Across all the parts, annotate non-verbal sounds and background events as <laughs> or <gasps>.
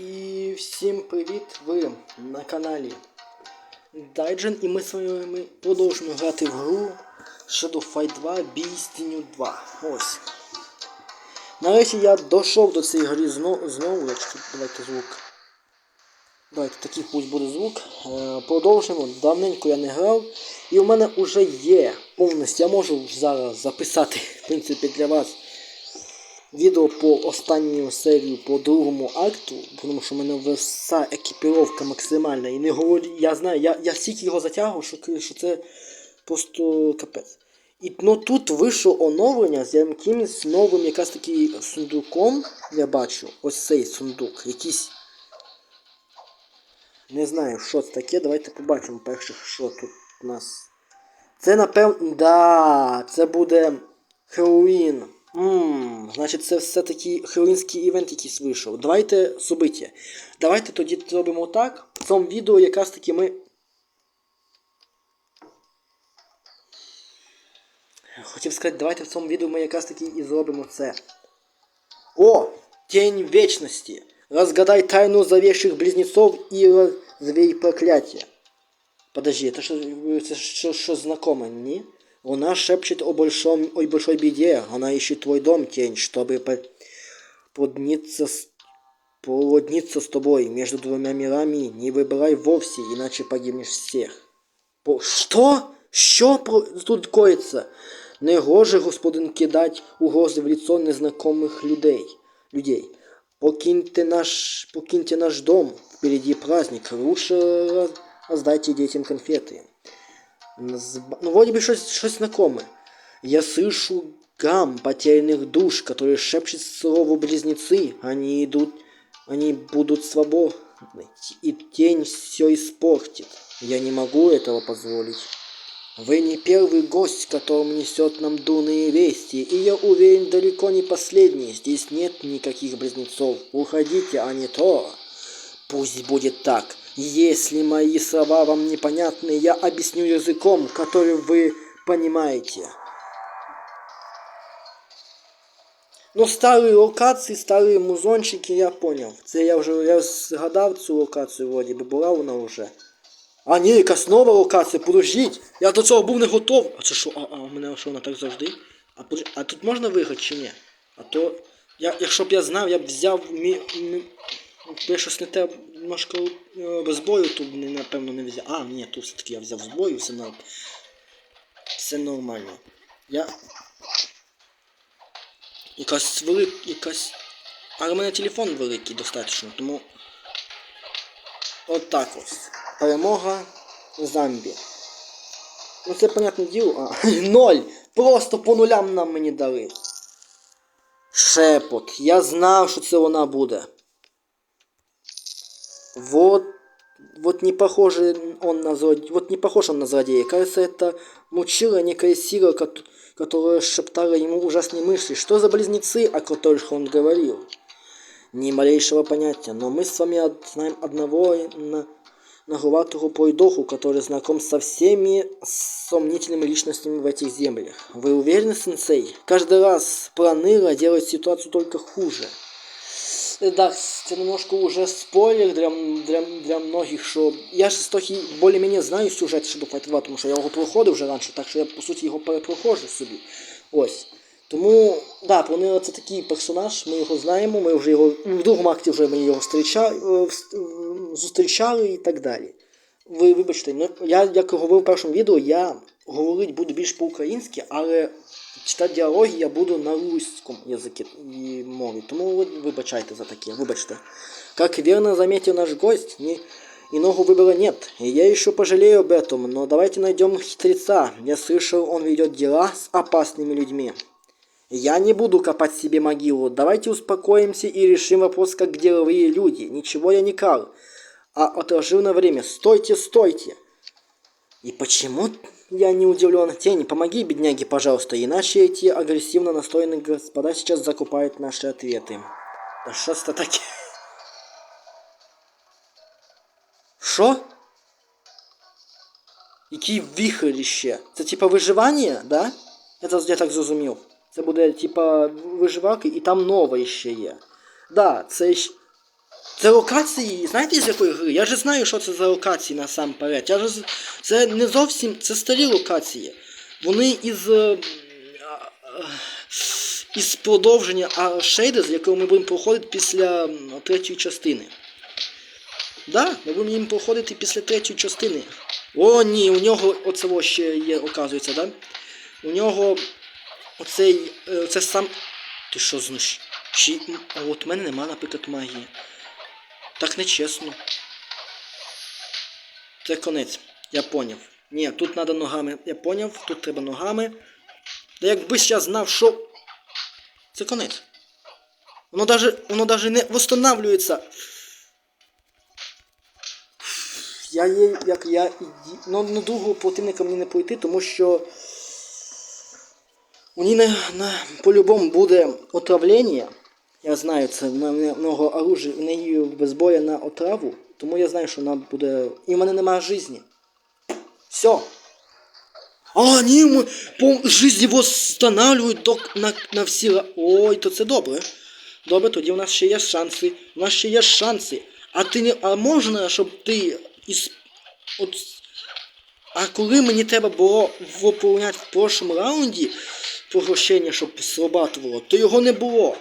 І всім привіт! Ви на каналі Дайджен і ми з вами продовжуємо грати в гру Shadow Fight 2 Бій з тінню 2. Ось. Нарешті я дійшов до цієї гри знову, знову давайте звук. Давайте такий пусть буде звук. Е, продовжуємо. Давненько я не грав. І у мене вже є повністю. Я можу зараз записати, в принципі, для вас відео по останньому серію по другому акту, тому що в мене вся екіпіровка максимальна. І не говорю, я знаю, я, я стільки його затягував, що, що це просто капець. І ну, тут вийшло оновлення з якимось новим якраз таки сундуком. Я бачу ось цей сундук. Якийсь. Не знаю, що це таке. Давайте побачимо перше, що тут у нас. Це напевно. Да, це буде Хеллоуін. Ммм, значить це все-таки хеллоуінський івент якийсь вийшов. Давайте зробити. Давайте тоді зробимо так. В цьому відео якраз таки ми. Хотів сказати, давайте в цьому відео ми якраз таки і зробимо це. О! Тень вечности. Разгадай тайну зловещих близнецов и развей проклятие. Подожди, это что, что знакомо, не? Она шепчет о большом, о большой беде. Она ищет твой дом, тень, чтобы по- подниться с, породниться с тобой между двумя мирами. Не выбирай вовсе, иначе погибнешь всех. По... Що? Що тут коїться? Не гоже, господин, кидать угрози в лицо незнакомих людей. людей. Покиньте наш, покиньте наш дом. Впереди праздник. Лучше раз- раздайте детям конфеты. Ну, вроде бы щось знакомое. Я слышу гам потерянных душ, которые шепчут слово близнецы. Они идут, они будут свободны. И тень все испортит. Я не могу этого позволить. Вы не первый гость, которым несет нам дурные вести, и я уверен, далеко не последний. Здесь нет никаких близнецов. Уходите, а не то. Пусть будет так. Если мои слова вам непонятны, я объясню языком, который вы понимаете. Ну, старі локації, старі музончики, я поняв. Це я вже я згадав цю локацію, вроді би була вона вже. А, ні, якась нова локація, подождіть. Я до цього був не готов. А це що, а, а у мене що вона так завжди? А, подож- а тут можна виграти чи ні? А то. Я, якщо б я знав, я б взяв мі, мі, я щось не те немножко е, без бою, не, напевно не взяв. А, ні, тут все-таки я взяв з бою, все, норм- все нормально. Я. Якась велика, якась. Але в мене телефон великий достатньо, тому. От так ось. Перемога зомбі. Ну це понятне діло. А, <laughs> ноль! Просто по нулям нам мені дали. Шепот. Я знав, що це вона буде. Вот. Вот не похоже он на злодея. Вот не похож он на злодея. Кажется, это мучила некая сила, кот- которая шептала ему ужасные мысли. Что за близнецы, о которых он говорил? Ни малейшего понятия, но мы с вами знаем одного на, нагловатого пройдоху, который знаком со всеми сомнительными личностями в этих землях. Вы уверены, сенсей? Каждый раз проныра делает ситуацию только хуже. Е, Да, це немножко уже спойлер для, для, для многих, що я ж трохи більш-менш знаю сюжет Shadow Fight 2, тому що я його проходив вже раніше, так що я по суті його перепроходжу собі. Ось. Тому, да, Пронила це такий персонаж, ми його знаємо, ми вже його в другому акті вже ми його зустрічали, зустрічали і так далі. Ви вибачте, ну я як говорив в першому відео, я говорити буду більш по-українськи, але читати діалоги я буду на руському язикі і мові. Тому ви вибачайте за таке, вибачте. Как верно заметил наш гость, не, иного выбора нет. И я еще пожалею об этом, но давайте найдем хитреца. Я слышал, он ведет дела с опасными людьми. Я не буду копать себе могилу. Давайте успокоимся и решим вопрос как деловые люди. Ничего я не крал, а отложил на время. Стойте, стойте. И почему я не удивлен? Тень, помоги, бедняги, пожалуйста, иначе эти агрессивно настроенные господа сейчас закупают наши ответы. Да что это таке? Що? Який вихрь ще? Це типа виживання, да? Я, так- я так зрозумів. Це буде типа виживалки і там нове ще є. Да, це ще. Це локації, знаєте з якої гри? Я ж знаю, що це за локації насамперед. Я ж це не зовсім це старі локації. Вони із. е, а, із продовження Shaders, якого ми будемо проходити після третьої частини. Да, ми будемо їм проходити після третьої частини. О, ні, у нього оце ще є, оказується, да? У нього оцей. е, Це сам. Ти що знаєш? Чи... А от мене нема, наприклад, магії. Так нечесно. Це конець. Я поняв. Ні, тут треба ногами. Я поняв, тут треба ногами. Да якби ж знав, що. Це конець. Воно даже, воно даже не восстанавливається. Я є, як я іді... Ну, ну другого противника мені не пройти, тому що у ній на, на, по-любому буде отравлення. Я знаю, це на мене много оружия, у неї без бою на отраву, тому я знаю, що вона буде. І в мене немає житті. Все. А, ні, ми по житті восстанавливають до, на, на всі. Ой, то це добре. Добре, тоді у нас ще є шанси. У нас ще є шанси. А ти не. А можна, щоб ти із. От. А коли мені треба було виповняти в прошлому раунді поглощення, щоб срабатувало, то його не було.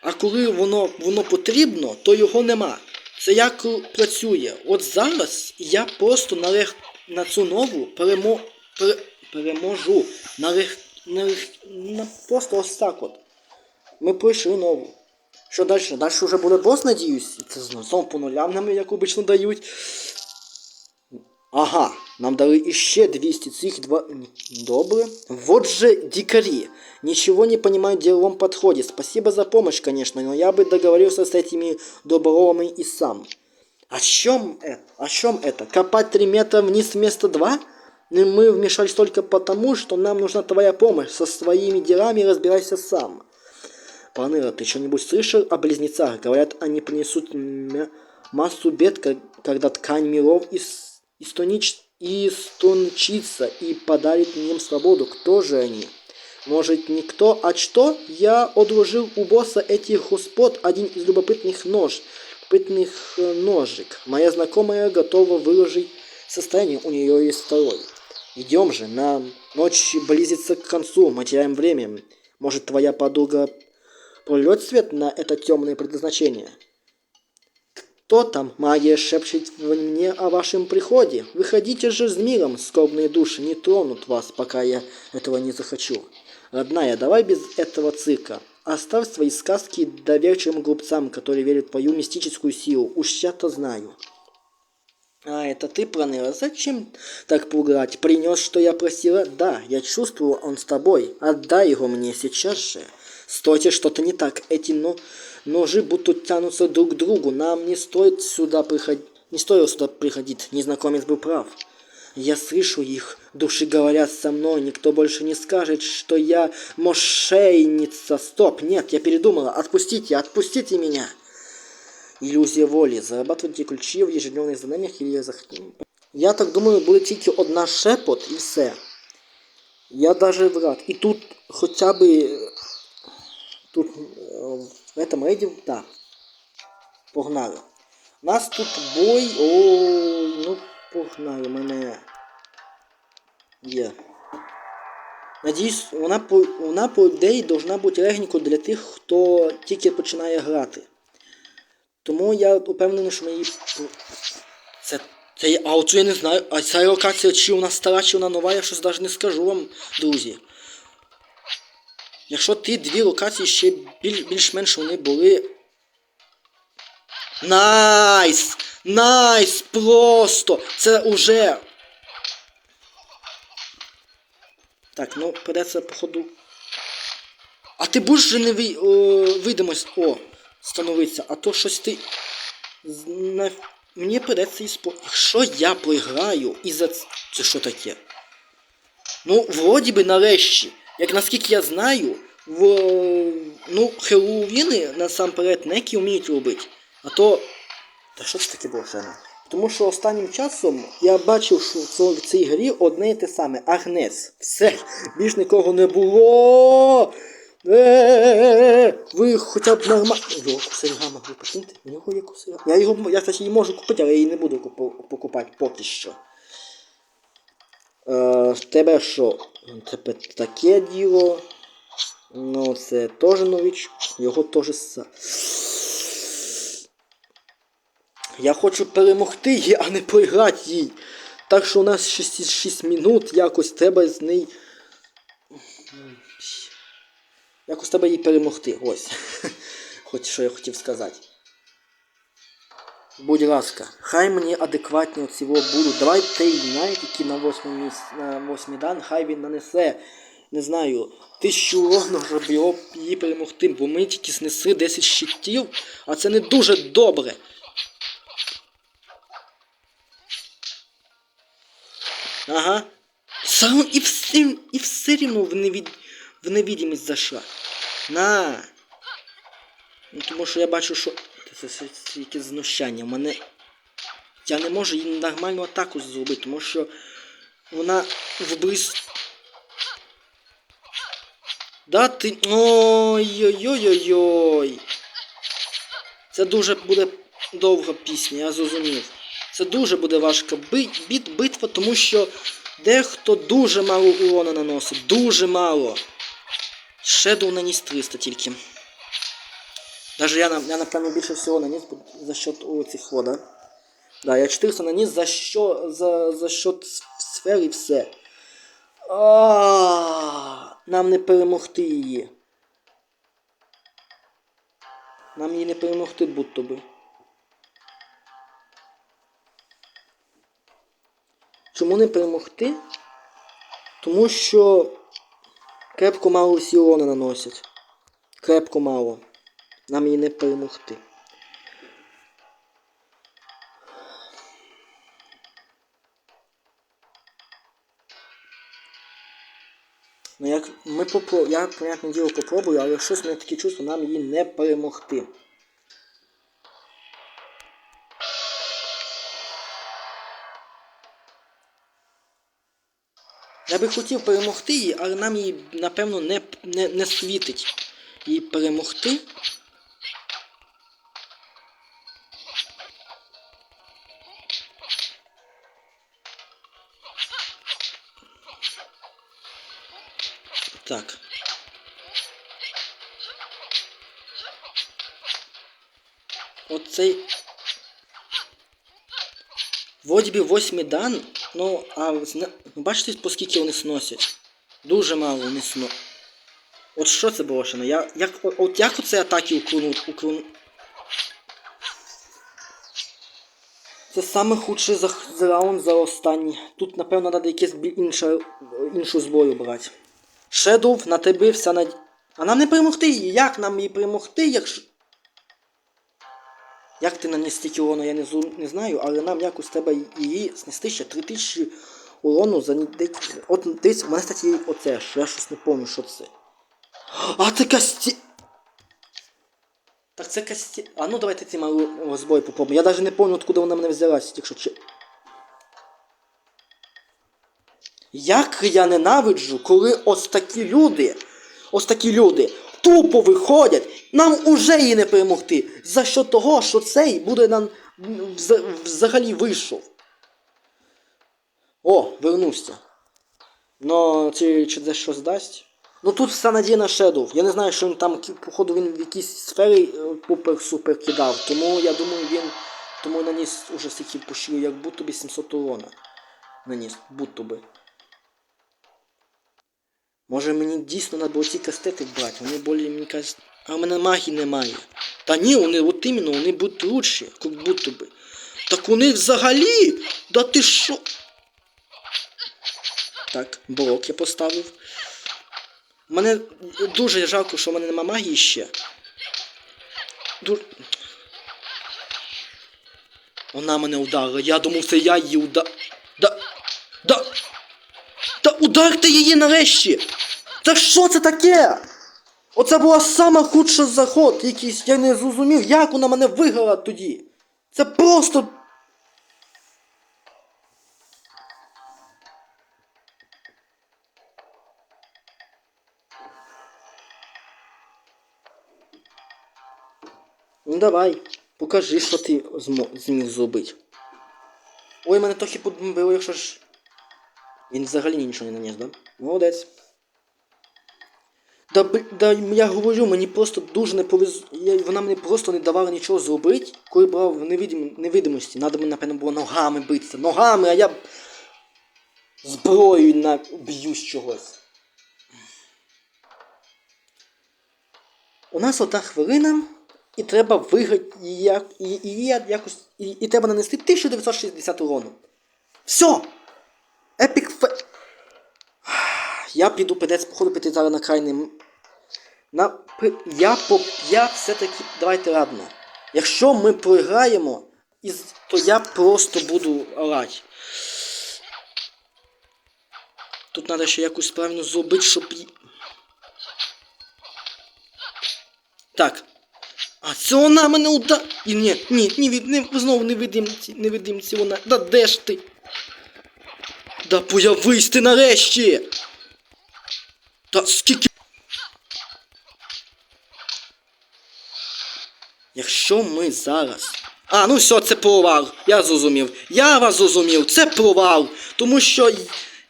А коли воно, воно потрібно, то його нема. Це як працює. От зараз я просто на, лег... на цю нову перемо... пере... переможу. На лег... на. Просто ось так от. Ми пройшли нову. Що далі? Далі вже буде бос, надіюсь. Це знову по нулям нам, як обично дають. Ага, нам дали еще 200 цих два... Добре. Вот же дикари. Ничего не понимают в деловом подходе. Спасибо за помощь, конечно, но я бы договорился с этими доброволами и сам. О чем это? О чем это? Копать 3 метра вниз вместо 2? Ну, мы вмешались только потому, что нам нужна твоя помощь. Со своими делами разбирайся сам. Паныра, ты что-нибудь слышал о близнецах? Говорят, они принесут массу бед, когда ткань миров ис- истонич- истончится и подарит им свободу. Кто же они? Может, никто, а что? Я одолжил у босса этих господ один из любопытных нож, любопытных э, ножик. Моя знакомая готова выложить состояние, у нее есть второй. Идем же, нам ночь близится к концу, мы теряем время. Может, твоя подруга прольет свет на это темное предназначение? Кто там? Магия шепчет мне о вашем приходе. Выходите же с миром, скорбные души не тронут вас, пока я этого не захочу. Родная, давай без этого цирка. Оставь свои сказки доверчивым глупцам, которые верят в твою мистическую силу. Уж я-то знаю. А, это ты, Проныра? Зачем так пугать? Принес, что я просила? Да, я чувствую, он с тобой. Отдай его мне сейчас же. Стойте, что-то не так. Эти но... ножи будто тянутся друг к другу. Нам не стоит сюда приходить. Не стоило сюда приходить. Незнакомец был прав. Я слышу их. Души говорят со мной. Никто больше не скажет, что я мошенница. Стоп, нет, я передумала. Отпустите, отпустите меня. Ілюзія волі. Зарабатывайте ключі в ежедневних заданнях или зах... Я так думаю, буде тільки одна шепот і все. Я даже враг. І тут хоча б е, тут е, в этом рейді, да. Погнали. У нас тут бой. Ой, ну погнали мене. Є. Надіюсь, вона по вона по ідеї должна бути легенько для тих, хто тільки починає грати. Тому я упевнений, що ми її. Це. Це а оцю я не знаю. А ця локація чи вона стара, чи вона нова, я щось навіть не скажу вам, друзі. Якщо ті дві локації ще більш-менш вони були. Найс! Найс! Просто! Це уже. Так, ну придеться походу. А ти будеш же не ви, о, видимость. О, становиться, а то щось ти. Зна... Мені придеться і спо... Якщо я програю і за це що таке? Ну, вроді би нарешті, як наскільки я знаю, в ну, Хеллоуіни насамперед некі вміють робити. А то. Та що це таке було? Тому що останнім часом я бачив, що в цій грі одне і те саме Агнес. Все, більш нікого не було. Е-е-е-е! Ви хоча б нормально. Його кусаря могли покиньте. У нього є кусаря. Я його, я її можу купити, але я її не буду покупати поки що. Е, тебе що? Тебе таке діло. Ну, це теж новіч. Його теж са. Я хочу перемогти її, а не програти їй. Так що у нас 6, 6 минут, якось треба з неї. Якось треба її перемогти. Ось. <laughs> Хоч що я хотів сказати. Будь ласка, хай мені адекватні оці во будуть. Давайте їй навіть які на восьмий місць, на восьмий дан, хай він нанесе, не знаю, тисячу урону, щоб її перемогти, бо ми тільки знесли 10 щитів, а це не дуже добре. Ага. Сам і все, і все рівно в, невід... в невідімість зайшла. На. Ну, тому що я бачу, що. Це, це якесь знущання. Мене. Я не можу їй нормальну атаку зробити, тому що вона вблизь. Да ти. Ой-ой-ой-ой-ой. Це дуже буде довга пісня, я зрозумів. Це дуже буде важка бит, бит, битва, тому що дехто дуже мало урона наносить. Дуже мало. Shadow наніс 300 тільки. Даже я, я напевно, більше всього наніс за счет у цих вода. Да, я 400 наніс за що. за, за счет сфер і все. А, нам не перемогти її. Нам її не перемогти будто би. Чому не перемогти? Тому що крепко мало усі урони наносять. Крепко мало. Нам її не перемогти. Ну як ми попро... я, понятне діло, попробую, але щось мене таке чувство, нам її не перемогти. Я би хотів перемогти її, але нам її, напевно, не, не, не світить її перемогти. Вроді би восьмий дан, ну, а бачите, по скільки вони сносять? Дуже мало вони сно. От що це було ще? Я, як, от як оце атаки уклонуть? Уклон... Це саме худший за, за раунд за останній. Тут, напевно, треба якесь інше, іншу зброю брати. Шедов на тебе вся над... А нам не перемогти її. Як нам її перемогти, якщо. Як ти наніс стільки урону, я не, не знаю, але нам якось треба її знести ще 3000 урону за ні- От дивись, у мене кстати, є оце, що я щось не пам'ятаю, що це. А це касті. Так це касті. А ну давайте ці малу розбой попробуємо. Я навіть не пам'ятаю, откуда вона мене взялась, якщо чи. Як я ненавиджу, коли ось такі люди, ось такі люди тупо виходять, нам уже її не перемогти. За що того, що цей буде нам взагалі вийшов. О, вернувся. Ну, чи, чи це щось дасть? Ну тут вся надія на Shadow. Я не знаю, що він там, походу, він в якійсь сфері пупер-супер кидав. Тому я думаю, він тому наніс уже стільки пощів, як будто би 700 урона. Наніс, будто би. Може мені дійсно треба було ці кастети брати, вони болі мені кажуть. А в мене магії немає. Та ні, вони от іменно, вони будуть лучші, як будто би. Так вони взагалі. Да ти що? Так, блок я поставив. Мене дуже жалко, що в мене нема магії ще. Ду... Вона мене ударила. Я думав, це я її удар. Да. Да. Та ударте її нарешті! Та що це таке? Оце була сама худша заход, якийсь я не зрозумів, як вона мене виграла тоді. Це просто. Ну давай, покажи, що ти зміг зробити. Ой, мене трохи подбило, якщо ж... Він взагалі нічого не наніс, да? Молодець. Б- да, я говорю, мені просто дуже не повез... я, Вона мені просто не давала нічого зробити, коли брав в невидим... невидимості. Надо мені, напевно, було ногами битися. Ногами, а я б зброєю на... б'ю з чогось. У нас одна хвилина, і треба виграти як- і, і, якось. І, і треба нанести 1960 урону. Все! Епік фе. Я піду підець, походу піти зараз на крайний. На... Я по... Я все-таки. Давайте ладно. Якщо ми програємо, то я просто буду орати. Тут треба ще якусь правильно зробити, щоб. Так. А це вона мене удар. І ні, ні, ні, від, не, знову невидимці, невидимці вона. Да де ж ти? Да появись ти нарешті! Та скільки. Якщо ми зараз. А, ну все, це провал. Я зрозумів. Я вас зрозумів, це провал. Тому що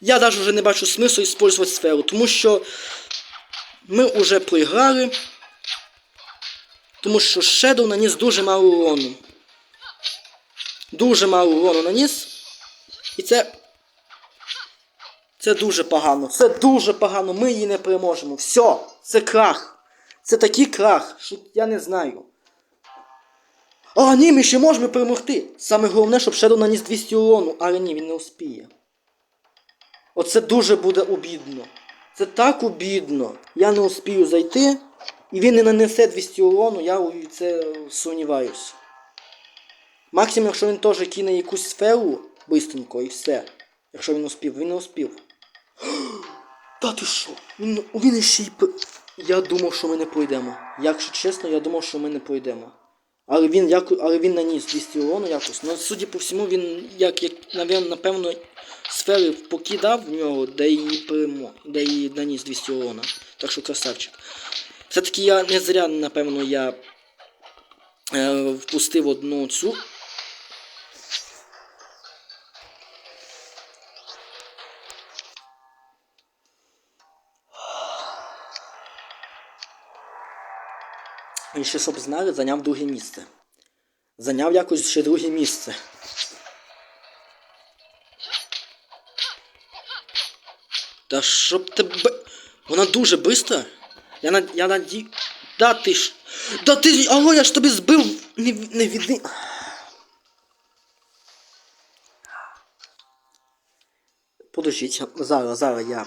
я навіть вже не бачу смислу використовувати сферу. Тому що ми вже проіграли. Тому що Shadow наніс дуже мало урону. Дуже мало урону наніс. І це. Це дуже погано. Це дуже погано. Ми її не переможемо. Все, це крах. Це такий крах, що я не знаю. А, ні, ми ще можемо перемогти. Саме головне, щоб Shadow наніс 200 урону, але ні, він не успіє. Оце дуже буде обідно. Це так обідно. Я не успію зайти, і він не нанесе 200 урону, я у це сумніваюся. Максимум, якщо він теж кине якусь сферу бистренько і все. Якщо він успів, він не успів. <gasps> Та ти що? Він, він ще й. Я думав, що ми не пройдемо. Якщо чесно, я думав, що ми не пройдемо. Але він як, але він наніс 200 урону якось. Ну, судя по всьому, він як, як напевно, сфери покидав в нього, де її перемог, де її наніс 200 урона. Так що красавчик. Все-таки я не зря, напевно, я е, впустив одну цю. І ще щоб знали, зайняв друге місце. Зайняв якось ще друге місце. Та щоб тебе. Вона дуже бистра. Я над... я наді... Да ти ж. Да ти. Алло, я ж тобі збив. Не, не відни. Подождіть, зараз, зараз я.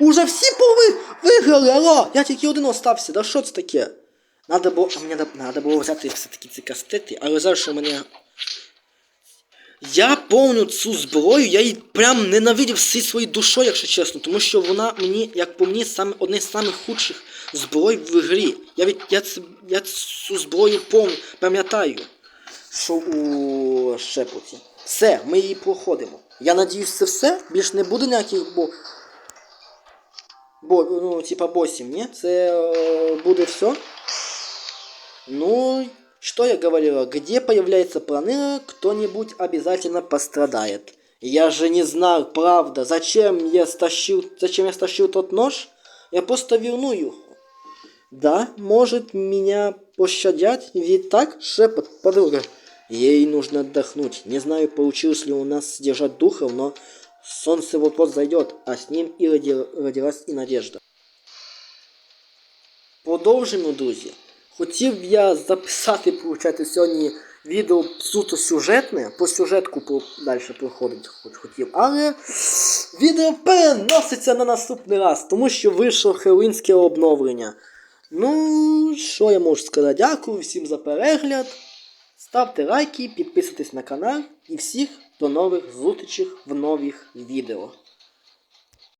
Уже всі пови виграли, алло! Я тільки один остався, да що це таке? Надо було. А мені надо, було взяти все-таки ці кастети, але зараз що мене. Я повню цю зброю, я її прям ненавидів всі своєю душою, якщо чесно, тому що вона мені, як по мені, саме одне з самих худших зброй в грі. Я від я, я цю зброю пом, пам'ятаю, що у шепоті. Все, ми її проходимо. Я надіюсь, це все. Більш не буде ніяких бо. Бо, ну, типа босів, ні? Це е, буде все. Ну, что я говорила, где появляется планера, кто-нибудь обязательно пострадает. Я же не знал, правда, зачем я стащил, зачем я стащил тот нож? Я просто верну его. Да, может меня пощадят, ведь так, шепот, подруга. Ей нужно отдохнуть. Не знаю, получилось ли у нас сдержать духов, но солнце вот-вот зайдет, а с ним и роди- родилась и надежда. Продовжимо, друзі. Хотів я записати, получати сьогодні відео суто сюжетне, по сюжетку по, далі проходить хоч хотів, але відео переноситься на наступний раз, тому що вийшло хеллоуінське обновлення. Ну, що я можу сказати? Дякую всім за перегляд. Ставте лайки, підписуйтесь на канал і всіх до нових зустрічей в нових відео.